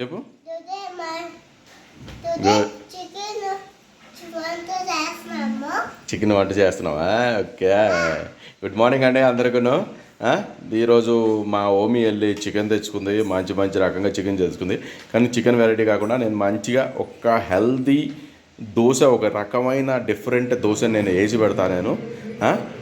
చెప్పు. చికెన్ వంట చేస్తున్నావా? ఓకే. గుడ్ మార్నింగ్ అండి అందరికీను. ఆ, ఈరోజు మా ఓమి వెళ్ళి చికెన్ తెచ్చుకుంది. మంచి మంచి రకంగా చికెన్ తెచ్చుకుంది కానీ చికెన్ వెరైటీ కాకుండా నేను మంచిగా ఒక హెల్దీ దోశ ఒక రకమైన డిఫరెంట్ దోశ నేను వేసి పెడతాను నేను.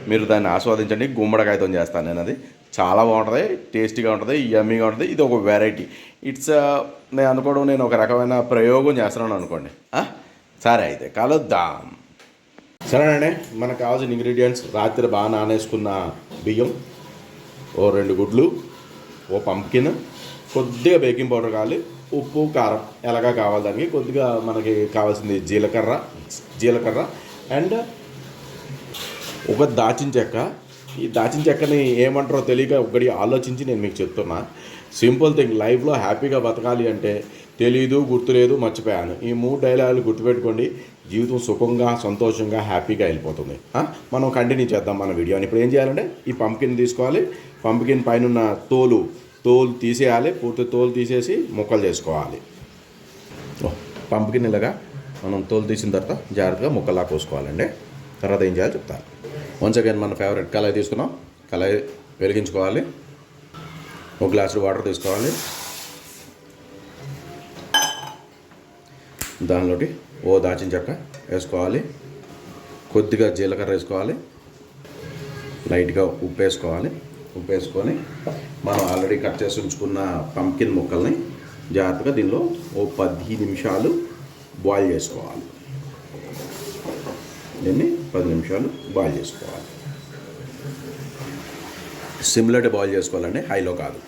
మీరు దాన్ని ఆస్వాదించండి. గుమ్మడికాయతో చేస్తాను నేను అది చాలా బాగుంటుంది టేస్టీగా ఉంటుంది యమ్మీగా ఉంటుంది. ఇది ఒక వెరైటీ. ఇట్స్ uh, నేను అనుకోవడం నేను ఒక రకమైన ప్రయోగం చేస్తున్నాను అనుకోండి. సరే అయితే కలుద్దాం. సరేనండి మనకు కావాల్సిన ఇంగ్రీడియంట్స్ రాత్రి బాగా నానేసుకున్న బియ్యం ఓ రెండు గుడ్లు ఓ పంప్కిన్ కొద్దిగా బేకింగ్ పౌడర్ కావాలి ఉప్పు కారం ఎలాగా కావాలి దానికి కొద్దిగా మనకి కావాల్సింది జీలకర్ర జీలకర్ర అండ్ ఒక దాచిన చెక్క ఈ దాచిన చెక్కని ఏమంటారో తెలియక ఒకటి ఆలోచించి నేను మీకు చెప్తున్నా. సింపుల్ థింగ్ లైఫ్లో హ్యాపీగా బతకాలి అంటే తెలీదు గుర్తులేదు మర్చిపోయాను. ఈ మూడు డైలాగులు గుర్తుపెట్టుకోండి. జీవితం సుఖంగా సంతోషంగా హ్యాపీగా వెళ్ళిపోతుంది. మనం కంటిన్యూ చేద్దాం మన వీడియోని ఇప్పుడు ఏం చేయాలంటే ఈ పంపికిన్ తీసుకోవాలి. పంపికిన్ పైన ఉన్న తోలు తోలు తీసేయాలి. పూర్తి తోలు తీసేసి ముక్కలు చేసుకోవాలి. పంపికిన్ ఇలాగా మనం తోలు తీసిన తర్వాత జాగ్రత్తగా ముక్కలా కోసుకోవాలండి. తర్వాత ఏం చేయాలో చెప్తాను. వన్స్ అగైన్ మన ఫేవరెట్ కళాయి తీసుకున్నాం. కళాయి వెలిగించుకోవాలి. ఒక గ్లాసు వాటర్ తీసుకోవాలి. దానిలోటి ఓ దాచిన చెక్క వేసుకోవాలి. కొద్దిగా జీలకర్ర వేసుకోవాలి. లైట్గా ఉప్పు వేసుకోవాలి. ఉప్పు వేసుకొని మనం ఆల్రెడీ కట్ చేసి ఉంచుకున్న పంకిన్ ముక్కల్ని జాగ్రత్తగా దీనిలో ఓ పది నిమిషాలు బాయిల్ చేసుకోవాలి. దీన్ని పది నిమిషాలు బాయిల్ చేసుకోవాలి. సిమ్లెట్ బాయిల్ చేసుకోవాలండి హైలో కాదు.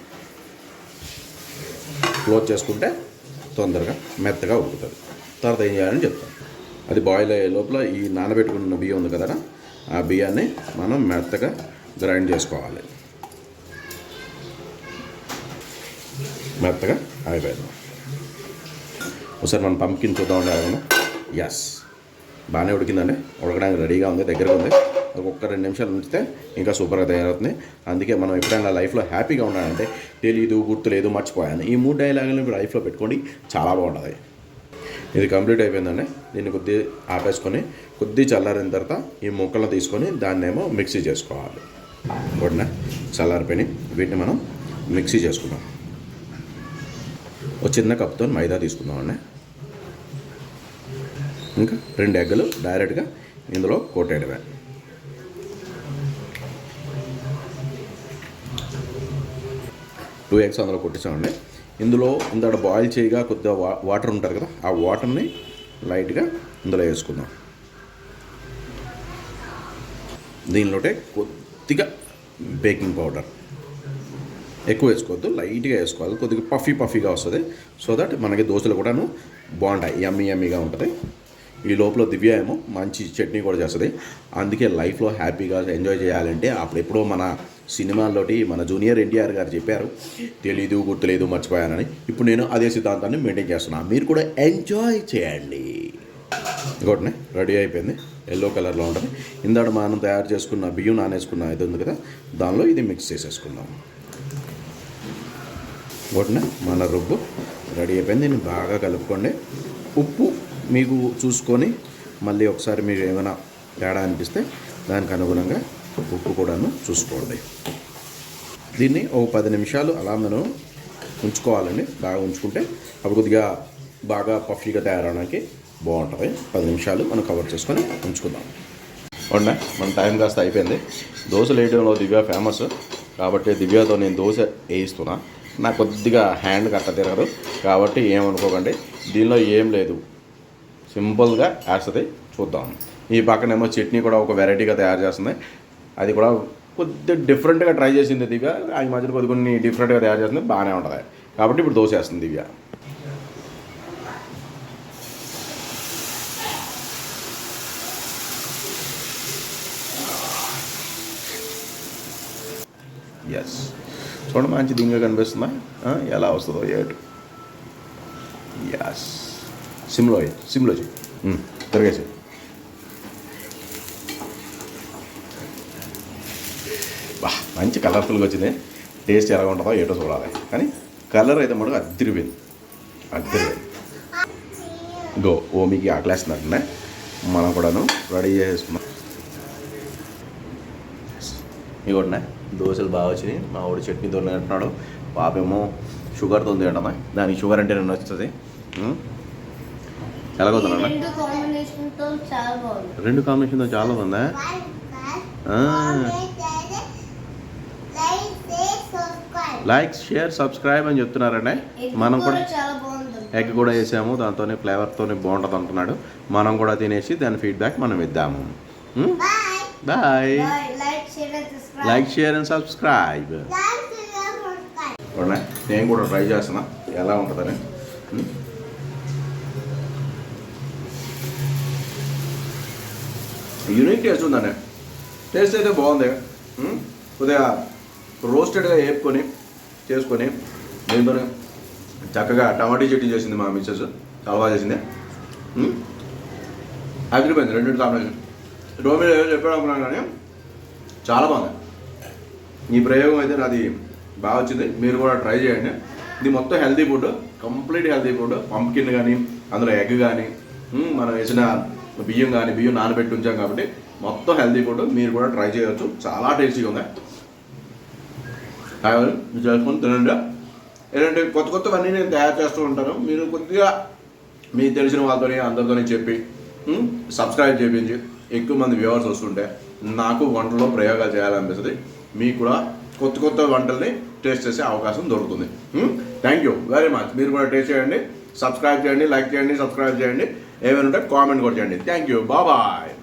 క్లోజ్ చేసుకుంటే తొందరగా మెత్తగా ఉడుకుతుంది. తర్వాత ఏం చేయాలని చెప్తాను అది బాయిల్ అయ్యే లోపల ఈ నానబెట్టుకున్న బియ్యం ఉంది కదా ఆ బియ్యాన్ని మనం మెత్తగా గ్రైండ్ చేసుకోవాలి. మెత్తగా అయిపోయింది. ఒకసారి మనం పంపికిన్ చూద్దామండి ఎస్ బాగానే ఉడికిందండి. ఉడకడానికి రెడీగా ఉంది దగ్గరగా ఉంది. ఒక్క రెండు నిమిషాలు ఉంచితే ఇంకా సూపర్గా తయారవుతుంది. అందుకే మనం ఎప్పుడైనా లైఫ్లో హ్యాపీగా ఉండాలంటే తెలీదు గుర్తులేదు మర్చిపోయాను. ఈ మూడు డైలాగులు ఇప్పుడు లైఫ్లో పెట్టుకోండి చాలా బాగుంటుంది. ఇది కంప్లీట్ అయిపోయిందండి. దీన్ని కొద్ది ఆపేసుకొని కొద్ది చల్లారిన తర్వాత ఈ ముక్కలను తీసుకొని దాన్నేమో మిక్సీ చేసుకోవాలి. కొడిన చల్లారిపోయి వీటిని మనం మిక్సీ చేసుకుందాం. ఒక చిన్న కప్తో మైదా తీసుకుందామండి. ఇంకా రెండు ఎగ్గలు డైరెక్ట్గా ఇందులో కొట్టేయడమే. టూ ఎగ్స్ అందులో కొట్టించామండి ఇందులో ఇందాక బాయిల్ చేయగా కొద్దిగా వా వాటర్ ఉంటారు కదా ఆ వాటర్ని లైట్గా ఇందులో వేసుకుందాం. దీనిలోటే కొద్దిగా బేకింగ్ పౌడర్. ఎక్కువ వేసుకోవద్దు లైట్గా వేసుకోవాలి కొద్దిగా పఫీ పఫీగా వస్తుంది. సో దట్ మనకి దోశలు కూడాను బాగుంటాయి యమ్మీ యమ్మీగా ఉంటుంది. ఈ లోపల దివ్య ఏమో మంచి చట్నీ కూడా చేస్తుంది. అందుకే లైఫ్లో హ్యాపీగా ఎంజాయ్ చేయాలంటే అప్పుడెప్పుడో మన సినిమాల్లోటి మన జూనియర్ ఎన్టీఆర్ గారు చెప్పారు తెలీదు గుర్తులేదు మర్చిపోయానని. ఇప్పుడు నేను అదే సిద్ధాంతాన్ని మెయింటైన్ చేస్తున్నాను మీరు కూడా ఎంజాయ్ చేయండి. ఇంకోటినే రెడీ అయిపోయింది. ఎల్లో కలర్లో ఉంటుంది. ఇందాక మనం తయారు చేసుకున్న బియ్యం నానేసుకున్న ఇది ఉంది కదా దానిలో ఇది మిక్స్ చేసేసుకుందాం. ఇంకోటినే మన రుబ్బు రెడీ అయిపోయింది. దీన్ని బాగా కలుపుకోండి. ఉప్పు మీకు చూసుకొని మళ్ళీ ఒకసారి మీరు ఏమైనా తేడా అనిపిస్తే దానికి అనుగుణంగా ఉప్పు కూడాను చూసుకోండి. దీన్ని ఒక పది నిమిషాలు అలా మనం ఉంచుకోవాలండి. బాగా ఉంచుకుంటే అప్పుడు కొద్దిగా బాగా పఫీగా తయారవడానికి బాగుంటుంది పది నిమిషాలు మనం కవర్ చేసుకొని ఉంచుకుందాం. అవునా మన టైం కాస్త అయిపోయింది. దోశలు వేయడంలో దివ్య ఫేమస్. కాబట్టి దివ్యతో నేను దోశ వేయిస్తున్నా. నాకు కొద్దిగా హ్యాండ్ కట్ట తిరగదు కాబట్టి ఏమనుకోకండి. దీనిలో ఏం లేదు. సింపుల్గా వేస్తుంది చూద్దాం. ఈ పక్కనేమో చట్నీ కూడా ఒక వెరైటీగా తయారు చేస్తుంది. అది కూడా కొద్దిగా డిఫరెంట్గా ట్రై చేసింది దివ్య. ఈ మధ్యన కొద్ది కొన్ని డిఫరెంట్గా తయారు చేస్తుంది. బాగానే ఉంటుంది. కాబట్టి ఇప్పుడు దోశ వేస్తుంది దివ్య. ఎస్ చూడండి మంచి దింగ కనిపిస్తుందా? ఎలా వస్తుందో ఏటు? ఎస్ సిమ్లో సిమ్లో చెయ్యి ఉమ్, తిరగేసి బా మంచి కలర్ఫుల్గా వచ్చింది. టేస్ట్ ఎలా ఉంటుందో ఏటో చూడాలి. కానీ కలర్ అయితే మనకు అద్దరిపోయింది. అద్దరిపోయింది. గో ఓమికి ఆకలేస్తున్నట్టునే మనం కూడాను రెడీ చేసుకున్నాం. ఇవ్వండి దోశలు బాగా వచ్చినాయి. మా వాడు చట్నీతో తింటున్నాడు. పాపేమో షుగర్తో తింటమ్మా దానికి షుగర్ అంటే నేను వస్తుంది ఎలాగవుతున్నా రెండు చాలా బాగుంది. కాంబినేషన్తో చాలా ఉందా? ఆ. లైక్ షేర్ సబ్స్క్రైబ్ అని చెప్తున్నారండి. మనం కూడా బాగుంది. ఎగ్ కూడా వేసాము. దాంతోనే ఫ్లేవర్తోనే బాగుంటుంది అంటున్నాడు. మనం కూడా తినేసి దాని ఫీడ్బ్యాక్ మనం ఇద్దాము. Bye like share and subscribe నేను కూడా ట్రై చేస్తున్నా. ఎలా ఉంటుందని. యూనిక్ టేస్ట్ ఉందండి. టేస్ట్ అయితే బాగుంది. కొద్దిగా రోస్టెడ్గా వేపుకొని చేసుకొని దీంతో చక్కగా టమాటా చట్నీ చేసింది మా మిస్సెస్ చాలా బాగా చేసింది. ఉమ్. అదిరిపోయింది. రెండు కాంబినేషన్ రోమిలో ఏదో చెప్పాడు అనుకున్నాను కానీ చాలా బాగుంది. ఈ ప్రయోగం అయితే నాది బాగా వచ్చింది. మీరు కూడా ట్రై చేయండి. ఇది మొత్తం healthy food complete healthy food pumpkin కానీ అందులో ఎగ్ కానీ మనం వేసిన బియ్యం కానీ బియ్యం నానబెట్టి ఉంచాం కాబట్టి మొత్తం హెల్తీ ఫుడ్ మీరు కూడా ట్రై చేయవచ్చు చాలా టేస్టీగా ఉంది హాయ్ మీరు చేసుకొని తినండి. ఏంటంటే కొత్త కొత్తవన్నీ నేను తయారు చేస్తూ ఉంటాను. మీరు కొద్దిగా మీకు తెలిసిన వాళ్ళతోని అందరితోని చెప్పి సబ్స్క్రైబ్ చేయించి ఎక్కువ మంది వ్యూవర్స్ వస్తుంటే నాకు వంటలో ప్రయోగాలు చేయాలనిపిస్తుంది. మీకు కూడా కొత్త కొత్త వంటల్ని టేస్ట్ చేసే అవకాశం దొరుకుతుంది. థ్యాంక్ యూ వెరీ మచ్ మీరు కూడా టేస్ట్ చేయండి. సబ్స్క్రైబ్ చేయండి లైక్ చేయండి సబ్స్క్రైబ్ చేయండి. ఏమైనా ఉంటే కామెంట్ కూడా చేయండి. థ్యాంక్ యూ బాబాయ్